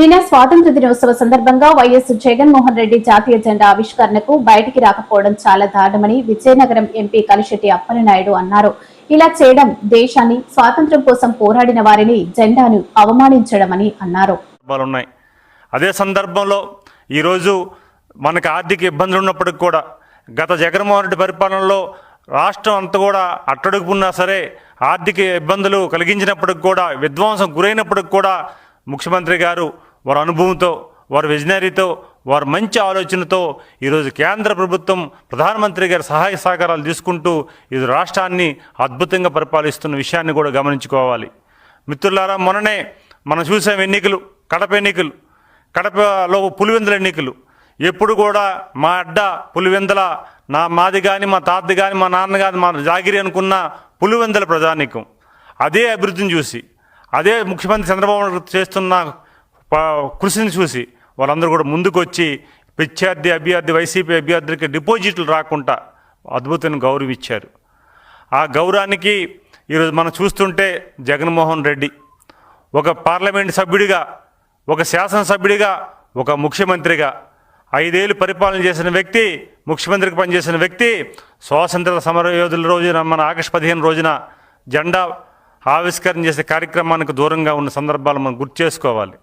నిన్న స్వాతంత్ర దినోత్సవ సందర్భంగా వైఎస్ జగన్మోహన్ రెడ్డి జాతీయ జెండా ఆవిష్కరణకు బయటికి రాకపోవడం చాలా దారుణమని విజయనగరం ఎంపీ కలిశెట్టి అప్పలనాయుడు అన్నారు. ఇలా చేయడం దేశాన్ని స్వాతంత్ర్యం కోసం పోరాడిన వారిని జెండాను అవమానించడమని అన్నారు. అదే సందర్భంలో ఈరోజు మనకు ఆర్థిక ఇబ్బందులు ఉన్నప్పటికి కూడా గత జగన్మోహన్ రెడ్డి పరిపాలనలో రాష్ట్రం అంతా కూడా అట్టడుగున్నా సరే ఆర్థిక ఇబ్బందులు కలిగించినప్పటికి కూడా విధ్వంసం గురైనప్పటికి కూడా ముఖ్యమంత్రి గారు వారి అనుభవంతో వారి విజనరీతో వారి మంచి ఆలోచనతో ఈరోజు కేంద్ర ప్రభుత్వం ప్రధానమంత్రి గారి సహాయ సహకారాలు తీసుకుంటూ ఇది రాష్ట్రాన్ని అద్భుతంగా పరిపాలిస్తున్న విషయాన్ని కూడా గమనించుకోవాలి. మిత్రులారా మొన్ననే మనం చూసాం ఎన్నికలు కడప ఎన్నికలు కడపలో పులివెందుల ఎన్నికలు. ఎప్పుడు కూడా మా అడ్డ పులివెందుల నా మాది కానీ మా తాతది కానీ మా నాన్న కానీ మా జాగిరి అనుకున్న పులివెందుల ప్రజానీకం. అదే అభివృద్ధిని చూసి అదే ముఖ్యమంత్రి చంద్రబాబు చేస్తున్న కృషిని చూసి వాళ్ళందరూ కూడా ముందుకు వచ్చి ప్రత్యర్థి అభ్యర్థి వైసీపీ అభ్యర్థులకి డిపాజిట్లు రాకుండా అద్భుతం గౌరవం ఇచ్చారు. ఆ గౌరవానికి ఈరోజు మనం చూస్తుంటే జగన్మోహన్ రెడ్డి ఒక పార్లమెంట్ సభ్యుడిగా ఒక శాసనసభ్యుడిగా ఒక ముఖ్యమంత్రిగా ఐదేళ్ళు పరిపాలన చేసిన వ్యక్తి ముఖ్యమంత్రికి పనిచేసిన వ్యక్తి స్వాతంత్ర సమరయోధుల రోజున మన ఆగస్టు పదిహేను రోజున జెండా ఆవిష్కరణ చేసే కార్యక్రమానికి దూరంగా ఉన్న సందర్భాలు మనం గుర్తు చేసుకోవాలి.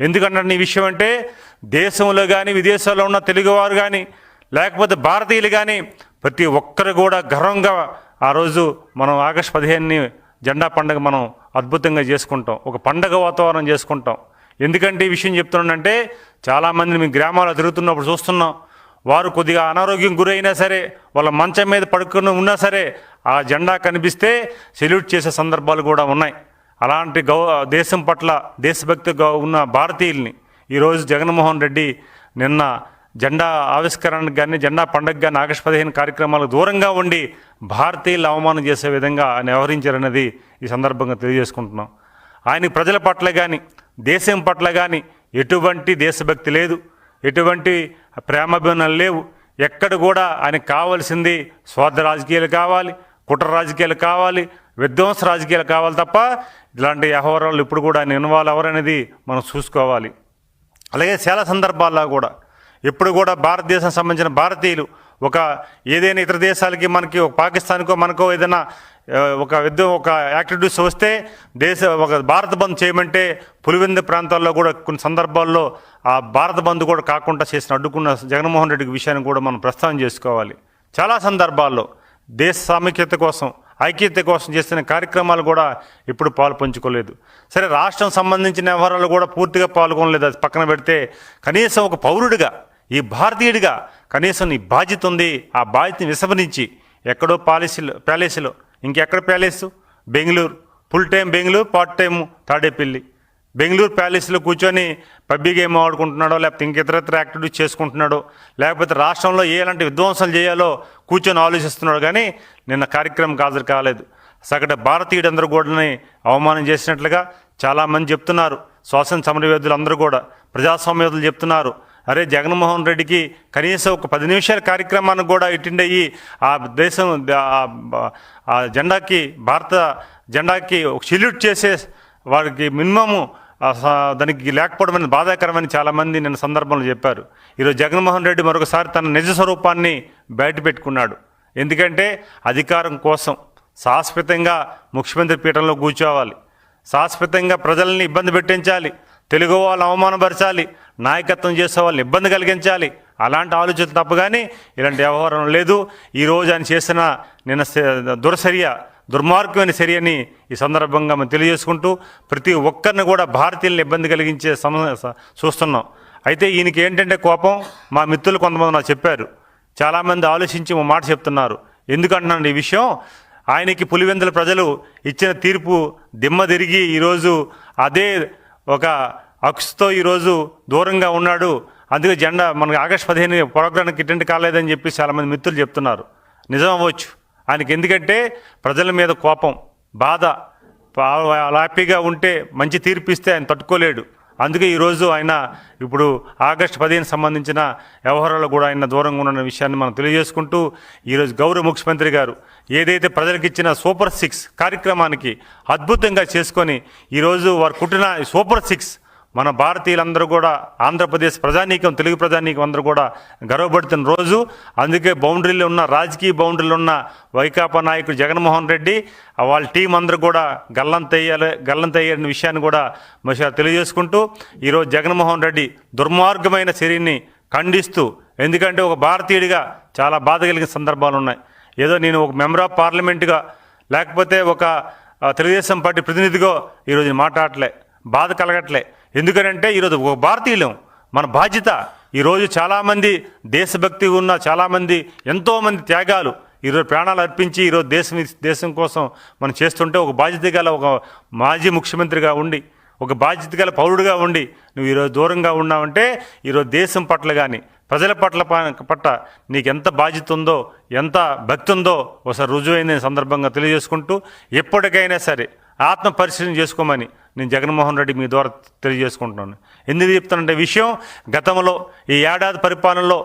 ఎందుకంటే ఈ విషయం అంటే దేశంలో కానీ విదేశాల్లో ఉన్న తెలుగువారు కానీ లేకపోతే భారతీయులు కానీ ప్రతి ఒక్కరు కూడా గర్వంగా ఆ రోజు మనం ఆగస్టు పదిహేనుని జెండా పండుగ మనం అద్భుతంగా చేసుకుంటాం. ఒక పండగ వాతావరణం చేసుకుంటాం. ఎందుకంటే ఈ విషయం చెప్తున్నానంటే చాలామంది మీ గ్రామాల్లో తిరుగుతున్నప్పుడు చూస్తున్నాం. వారు కొద్దిగా అనారోగ్యం గురైనా సరే వాళ్ళ మంచం మీద పడుకుని ఉన్నా సరే ఆ జెండా కనిపిస్తే సెల్యూట్ చేసే సందర్భాలు కూడా ఉన్నాయి. అలాంటి గౌ దేశం పట్ల దేశభక్తి ఉన్న భారతీయుల్ని ఈరోజు జగన్మోహన్ రెడ్డి నిన్న జెండా ఆవిష్కరణకు కానీ జెండా పండుగ కానీ ఆగస్టు పదిహేను కార్యక్రమాలకు దూరంగా ఉండి భారతీయులు అవమానం చేసే విధంగా ఆయన వ్యవహరించారన్నది ఈ సందర్భంగా తెలియజేసుకుంటున్నాం. ఆయన ప్రజల పట్ల కానీ దేశం పట్ల కానీ ఎటువంటి దేశభక్తి లేదు. ఎటువంటి ప్రేమాభిమానాలు లేవు. ఎక్కడ కూడా ఆయనకు కావాల్సింది స్వార్థ రాజకీయాలు కావాలి కుట్ర రాజకీయాలు కావాలి విధ్వంస రాజకీయాలు కావాలి తప్ప ఇలాంటి వ్యవహారాలు ఇప్పుడు కూడా ఆయన ఇన్వాల్వ్ ఎవరనేది మనం చూసుకోవాలి. అలాగే చాలా సందర్భాల్లో కూడా ఎప్పుడు కూడా భారతదేశం సంబంధించిన భారతీయులు ఒక ఏదైనా ఇతర దేశాలకి మనకి ఒక పాకిస్తాన్కో మనకో ఏదైనా ఒక విద్య ఒక యాక్టివిటీస్ వస్తే దేశ ఒక భారత బంద్ చేయమంటే పులివెందు ప్రాంతాల్లో కూడా కొన్ని సందర్భాల్లో ఆ భారత బంద్ కూడా కాకుండా చేసిన అడ్డుకున్న జగన్మోహన్ రెడ్డికి విషయాన్ని కూడా మనం ప్రస్తావన చేసుకోవాలి. చాలా సందర్భాల్లో దేశ సామీక్యత కోసం ఐక్యత కోసం చేస్తున్న కార్యక్రమాలు కూడా ఇప్పుడు పాలు పంచుకోలేదు. సరే రాష్ట్రం సంబంధించిన వ్యవహారాలు కూడా పూర్తిగా పాల్గొనలేదు. అది పక్కన పెడితే కనీసం ఒక పౌరుడిగా ఈ భారతీయుడిగా కనీసం నీ బాధ్యత ఉంది. ఆ బాధ్యతని విస్మరించి ఎక్కడో పాలసీలో ప్యాలెస్లో ఇంకెక్కడ palace? Bengaluru. Full time Bengaluru part time Tadepalli. Bengaluru ప్యాలెస్లో కూర్చొని పబ్బి గేమ్ ఆడుకుంటున్నాడో లేకపోతే ఇంక ఇతరత్ర యాక్టివిటీ చేసుకుంటున్నాడో లేకపోతే రాష్ట్రంలో ఎలాంటి విధ్వంసాలు చేయాలో కూర్చొని ఆలోచిస్తున్నాడు కానీ నిన్న కార్యక్రమం హాజరు కాలేదు. సగట భారతీయుడందరూ కూడాని అవమానం చేసినట్లుగా చాలామంది చెప్తున్నారు. స్వాతంత్ర సమరవేదులు అందరూ కూడా ప్రజాస్వామ్యవేదులు చెప్తున్నారు. అరే జగన్మోహన్ రెడ్డికి కనీసం ఒక పది నిమిషాల కార్యక్రమానికి కూడా అటెండ్ అయ్యి ఆ దేశం ఆ- జెండాకి భారత జెండాకి ఒక సెల్యూట్ చేసే వారికి మినిమము దానికి లేకపోవడం బాధాకరమని చాలామంది నిన్న సందర్భంలో చెప్పారు. ఈరోజు జగన్మోహన్ రెడ్డి మరొకసారి తన నిజ స్వరూపాన్ని బయటపెట్టుకున్నాడు. ఎందుకంటే అధికారం కోసం శాశ్వతంగా ముఖ్యమంత్రి పీఠంలో కూర్చోవాలి. శాశ్వతంగా ప్రజల్ని ఇబ్బంది పెట్టించాలి. తెలుగు వాళ్ళని అవమానపరచాలి. నాయకత్వం చేసే వాళ్ళని ఇబ్బంది కలిగించాలి. అలాంటి ఆలోచన తప్ప కానీ ఇలాంటి వ్యవహారం లేదు. ఈరోజు ఆయన చేసిన నిన్న దురచర్య దుర్మార్గమైన చర్యని ఈ సందర్భంగా మనం తెలియజేసుకుంటూ ప్రతి ఒక్కరిని కూడా భారతీయులను ఇబ్బంది కలిగించే సమ చూస్తున్నాం. అయితే ఈయనకి ఏంటంటే కోపం? మా మిత్రులు కొంతమంది నాకు చెప్పారు. చాలామంది ఆలోచించి మా మాట చెప్తున్నారు. ఎందుకంటున్నాను ఈ విషయం? ఆయనకి పులివెందుల ప్రజలు ఇచ్చిన తీర్పు దిమ్మ తిరిగి ఈరోజు అదే ఒక అక్స్తో ఈరోజు దూరంగా ఉన్నాడు. అందుకే జెండా మనకి ఆగస్టు పదిహేను ప్రోగ్రాంకి అటెండ్ కాలేదని చెప్పి చాలామంది మిత్రులు చెప్తున్నారు. నిజం అవ్వచ్చు? ఆయనకి ఎందుకంటే ప్రజల మీద కోపం బాధ హ్యాపీగా ఉంటే మంచి తీర్పు ఇస్తే ఆయన తట్టుకోలేడు. అందుకే ఈరోజు ఆయన ఇప్పుడు ఆగస్టు పదిహేను సంబంధించిన వ్యవహారాలు కూడా ఆయన దూరంగా ఉన్న విషయాన్ని మనం తెలియజేసుకుంటూ ఈరోజు గౌరవ ముఖ్యమంత్రి గారు ఏదైతే ప్రజలకు ఇచ్చిన సూపర్ సిక్స్ కార్యక్రమానికి అద్భుతంగా చేసుకొని ఈరోజు వారు కుట్టిన సూపర్ సిక్స్ మన భారతీయులందరూ కూడా ఆంధ్రప్రదేశ్ ప్రజానీకం తెలుగు ప్రజానీకం అందరూ కూడా గర్వపడుతున్న రోజు. అందుకే బౌండరీలో ఉన్న రాజకీయ బౌండరీలు ఉన్న వైకాపా నాయకుడు జగన్మోహన్ రెడ్డి వాళ్ళ టీం అందరూ కూడా గల్లంతయ్యాలి గల్లంతయ్యని విషయాన్ని కూడా మంచిగా తెలియజేసుకుంటూ ఈరోజు జగన్మోహన్ రెడ్డి దుర్మార్గమైన చర్యని ఖండిస్తూ ఎందుకంటే ఒక భారతీయుడిగా చాలా బాధ కలిగిన సందర్భాలు ఉన్నాయి. ఏదో నేను ఒక మెంబర్ ఆఫ్ పార్లమెంట్గా లేకపోతే ఒక తెలుగుదేశం పార్టీ ప్రతినిధిగా ఈరోజు మాట్లాడలే బాధ కలగట్లే. ఎందుకంటే ఈరోజు ఒక భారతీయులం మన బాధ్యత ఈరోజు చాలామంది దేశభక్తి ఉన్న చాలామంది ఎంతోమంది త్యాగాలు ఈరోజు ప్రాణాలు అర్పించి ఈరోజు దేశం దేశం కోసం మనం చేస్తుంటే ఒక బాధ్యత గల ఒక మాజీ ముఖ్యమంత్రిగా ఉండి ఒక బాధ్యత గల పౌరుడిగా ఉండి నువ్వు ఈరోజు దూరంగా ఉన్నావంటే ఈరోజు దేశం పట్ల కానీ ప్రజల పట్ల ప- పట్ల నీకు ఎంత బాధ్యత ఉందో ఎంత భక్తి ఉందో ఒకసారి రుజువైన సందర్భంగా తెలియజేసుకుంటూ ఎప్పటికైనా సరే ఆత్మ పరిశీలన చేసుకోమని నేను జగన్మోహన్ రెడ్డి మీ ద్వారా తెలియజేసుకుంటున్నాను. ఎందుకు చెప్తానంటే విషయం గతంలో ఈ ఏడాది పరిపాలనలో